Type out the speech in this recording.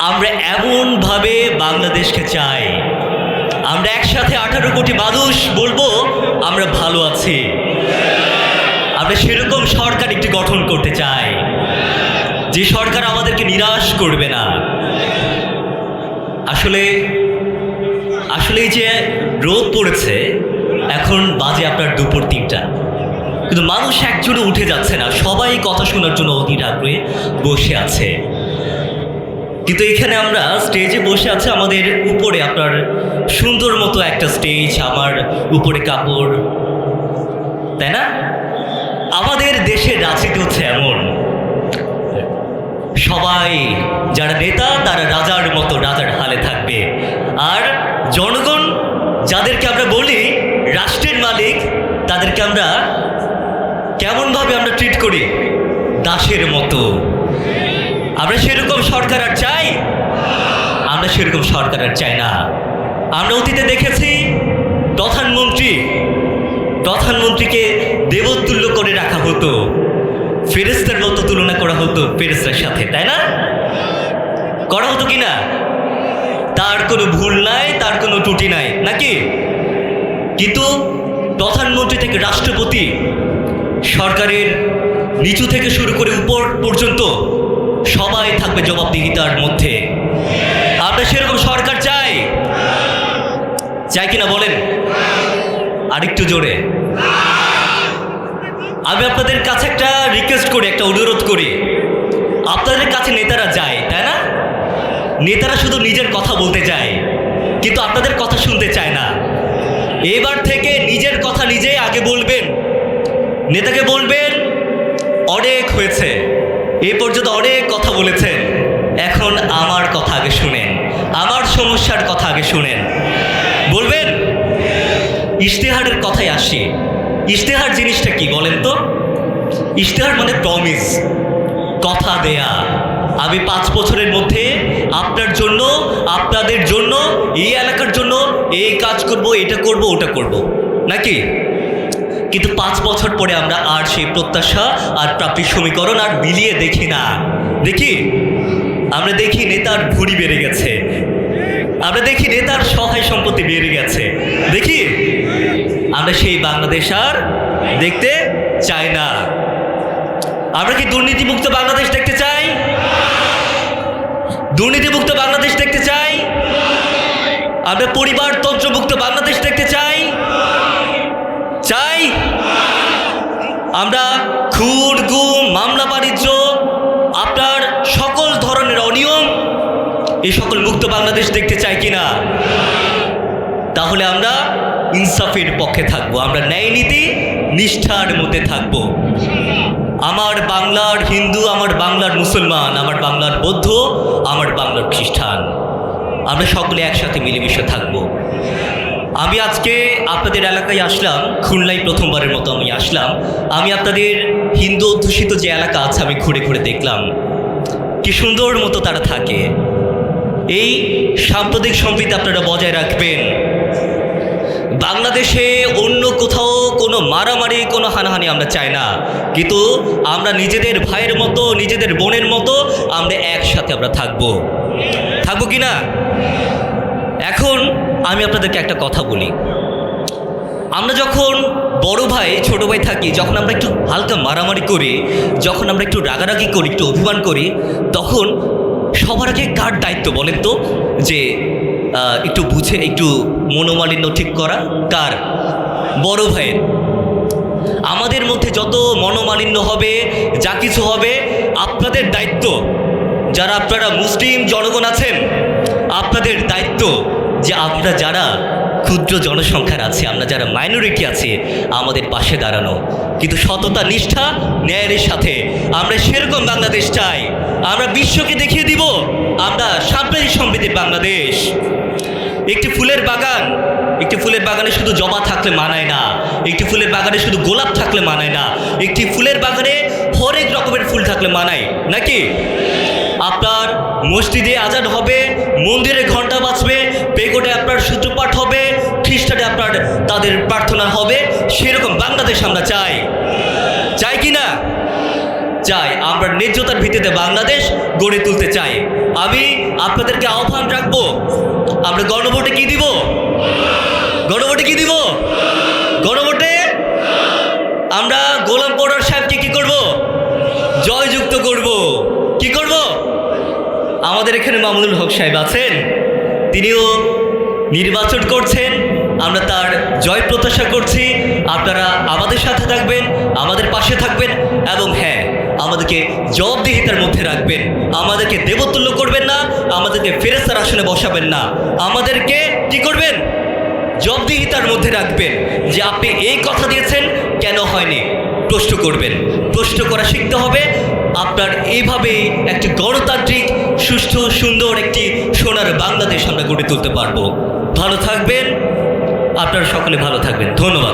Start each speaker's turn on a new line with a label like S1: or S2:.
S1: আমরা এমনভাবে বাংলাদেশকে চাই। আমরা একসাথে আঠারো কোটি মানুষ বলব, আমরা ভালো আছি। আমরা সেরকম সরকার একটি গঠন করতে চাই। যে সরকার আমাদেরকে নিরাশ করবে না। আসলে আসলে যে রোদ পড়েছে, এখন বাজে আপনার দুপুর তিনটা। কিন্তু মানুষ একজনে উঠে যাচ্ছে না। সবাই কথা শোনার জন্য অধীর আগ্রহে বসে আছে। কিন্তু এখানে আমরা স্টেজে বসে আছে আমাদের উপরে, আপনার সুন্দর মতো একটা স্টেজ আমার উপরে কাপড়। তাই না? আমাদের দেশের রাজনীতি হচ্ছে এমন। সবাই যারা নেতা, তারা রাজার মতো রাজার হালে থাকবে। আর জনগণ, যাদেরকে আমরা বলি রাষ্ট্রের মালিক, তাদেরকে আমরা কেমনভাবে আমরা ট্রিট করি? দাসের মতো। আমরা সেরকম সরকার আর চাই? আমরা সেরকম সরকার আর চাই না। আমরা অতীতে দেখেছি, প্রধানমন্ত্রী, প্রধানমন্ত্রীকে দেবতুল্য করে রাখা হতো। ফেরেস্তার মতো তুলনা করা হতো ফেরেস্তার সাথে, তাই না? করা হতো কি না? তার কোনো ভুল নাই, তার কোনো ত্রুটি নাই, নাকি? কিন্তু প্রধানমন্ত্রী থেকে রাষ্ট্রপতি সরকারের নিচু থেকে শুরু করে উপর পর্যন্ত সবাই থাকবে জবাবদিহিতার মধ্যে। আমরা সেরকম সরকার চাই? চাই কিনা বলেন? আরেকটু জোরে। আমি আপনাদের কাছে একটা রিকোয়েস্ট করি, একটা অনুরোধ করি। আপনাদের কাছে নেতারা যায়, তাই না? নেতারা শুধু নিজের কথা বলতে চায় কিন্তু আপনাদের কথা শুনতে চায় না। এবার থেকে নিজের কথা নিজেই আগে বলবেন। নেতাকে বলবেন, অনেক হয়েছে। এ পর্যন্ত অনেক কথা বলেছেন। এখন আমার কথা আগে শুনেন। আমার সমস্যার কথা আগে শুনেন। বলবেন? ইশতেহারের কথায় আসি। ইশতেহার জিনিসটা কি বলেন তো? ইশতেহার মানে প্রমিস কথা দেয়া। আমি পাঁচ বছরের মধ্যে আপনার জন্য, আপনাদের জন্য, এই এলাকার জন্য এই কাজ করব, এটা করব, ওটা করব। নাকি? কিন্তু পাঁচ বছর পরে আমরা আর সেই প্রত্যাশা আর প্রাপ্তির সমীকরণ আর মিলিয়ে দেখি না। দেখি? আমরা দেখি নেতার ভুড়ি বেড়ে গেছে। আমরা দেখি নেতার সহায় সম্পত্তি বেড়ে গেছে। দেখি? আমরা সেই বাংলাদেশ আর দেখতে চাই না। আমরা কি দুর্নীতিমুক্ত বাংলাদেশ দেখতে চাই? দুর্নীতিমুক্ত বাংলাদেশ দেখতে চাই? আমরা পরিবারতন্ত্রমুক্ত বাংলাদেশ দেখতে চাই? চাই আমরা খুন গুম, মামলা, বাণিজ্য, আপনার সকল ধরনের অনিয়ম, এই সকল মুক্ত বাংলাদেশ দেখতে চাই কিনা? তাহলে আমরা ইনসাফের পক্ষে থাকব। আমরা ন্যায় নীতি নিষ্ঠার মধ্যে থাকব। আমার বাংলার হিন্দু, আমার বাংলার মুসলমান, আমার বাংলার বৌদ্ধ, আমার বাংলার খ্রিস্টান, আমরা সকলে একসাথে মিলেমিশে থাকব। আমি আজকে আপনাদের এলাকায় আসলাম, খুলনায় প্রথমবারের মতো আমি আসলাম। আমি আপনাদের হিন্দু অধ্যুষিত যে এলাকা আছে, আমি ঘুরে ঘুরে দেখলাম। কি সুন্দর মতো তারা থাকে। এই সাম্প্রতিক সম্প্রীতি আপনারা বজায় রাখবেন। বাংলাদেশে অন্য কোথাও কোনো মারামারি, কোনো হানাহানি আমরা চাই না। কিন্তু আমরা নিজেদের ভাইয়ের মতো, নিজেদের বোনের মতো আমরা একসাথে আমরা থাকব। থাকব কি না? এখন আমি আপনাদেরকে একটা কথা বলি। আমরা যখন বড় ভাই, ছোট ভাই থাকি, যখন আমরা একটু হালকা মারামারি করি, যখন আমরা একটু রাগারাগি করি, একটু অভিমান করি, তখন সবার আগে কার দায়িত্ব বলেন তো? যে একটু বুঝে, একটু মনোমালিন্য ঠিক করা কার? বড় ভাইয়ের। আমাদের মধ্যে যত মনোমালিন্য হবে, যা কিছু হবে, আপনাদের দায়িত্ব। যারা আপনারা মুসলিম জনগণ আছেন, আপনাদের দায়িত্ব। যে আমরা যারা ক্ষুদ্র জনসংখ্যার আছে, আমরা যারা মাইনরিটি আছে, আমাদের পাশে দাঁড়ানো। কিন্তু সততা, নিষ্ঠা, ন্যায়ের সাথে আমরা সেরকম বাংলাদেশ চাই। আমরা বিশ্বকে দেখিয়ে দিব, আমরা সাম্প্রতিক সমৃদ্ধির বাংলাদেশ। একটি ফুলের বাগান, একটি ফুলের বাগানে শুধু জবা থাকলে মানায় না। একটি ফুলের বাগানে শুধু গোলাপ থাকলে মানায় না। একটি ফুলের বাগানে হরেক রকমের ফুল থাকলে মানায়। নাকি? আপনার মসজিদে আজান হবে, মন্দিরে ঘণ্টা পেগোটে আপনার সূত্রপাঠ হবে, খ্রিস্টানে আপনার তাদের প্রার্থনা হবে, সেরকম বাংলাদেশ আমরা চাই। চাই কি না? চাই, আমরা ন্যায্যতার ভিত্তিতে বাংলাদেশ গড়ে তুলতে চাই। আমি আপনাদেরকে আহ্বান রাখব, আমরা গণভোটে কি দিব? গণভোটে কি দিব? গণভোটে আমরা গোলাম পৌরার সাহেবকে কি করব? জয়যুক্ত করব। কি করব? আমাদের এখানে মামুনুল হক সাহেব আছেন, তিনিও নির্বাচন করছেন, আমরা তার জয় প্রত্যাশা করছি। আপনারা আমাদের সাথে থাকবেন, আমাদের পাশে থাকবেন এবং হ্যাঁ আমাদেরকে জবাবদিহিতার মধ্যে রাখবেন। আমাদেরকে দেবতুল্য করবেন না, আমাদেরকে ফেরেস্তার আসনে বসাবেন না। আমাদেরকে কি করবেন? জবাবদিহিতার মধ্যে রাখবেন যে আপনি এই কথা দিয়েছেন, কেন হয়নি? প্রশ্ন করবেন। প্রশ্ন করা শিখতে হবে আপনার এইভাবে একটি গণতান্ত্রিক, সুষ্ঠু, সুন্দর একটি সোনার বাংলাদেশ আমরা গড়ে তুলতে পারব। ভালো থাকবেন। আপনারা সকলে ভালো থাকবেন। ধন্যবাদ।